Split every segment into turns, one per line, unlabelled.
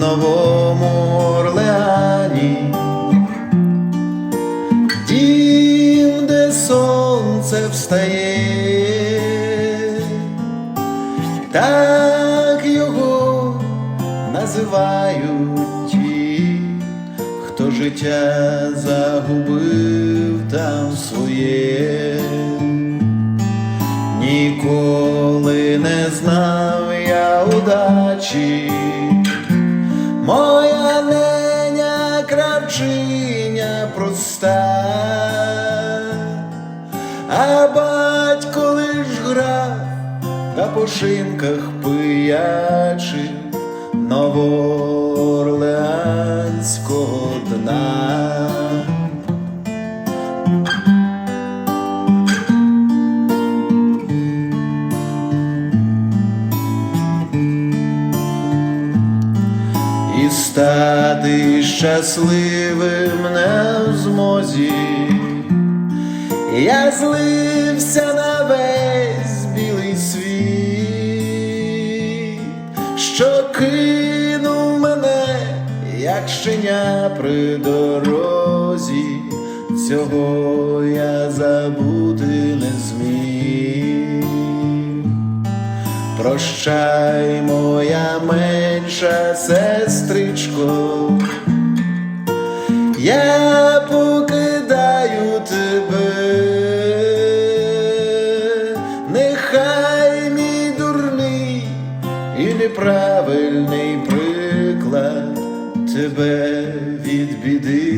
Новому Орлеані, дім, де сонце встає, так його називають ті, хто життя загубив там своє. Ніколи не знав я удачі, моя неня кравчиня проста, а батько лиш грав та по шинках пиячив новоорлеанського стати щасливим не в змозі. Я злився на весь білий світ, що кинув мене, як щеня при дорозі, цього я забути не зміг. Прощай, моя менша сестричко, я покидаю тебе, нехай мій дурний і неправильний приклад тебе від біди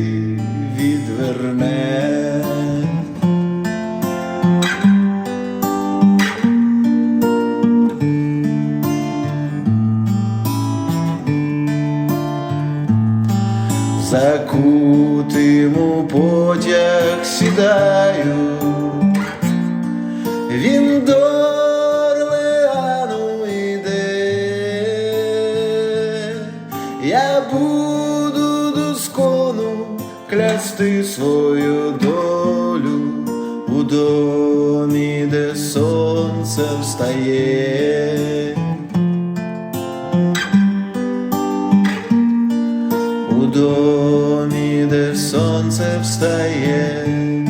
відверне. Закутиму потяг сідаю, він до Орлеану йде, я буду доскону клясти свою долю. У домі, де сонце встає. У домі, де сонце встає,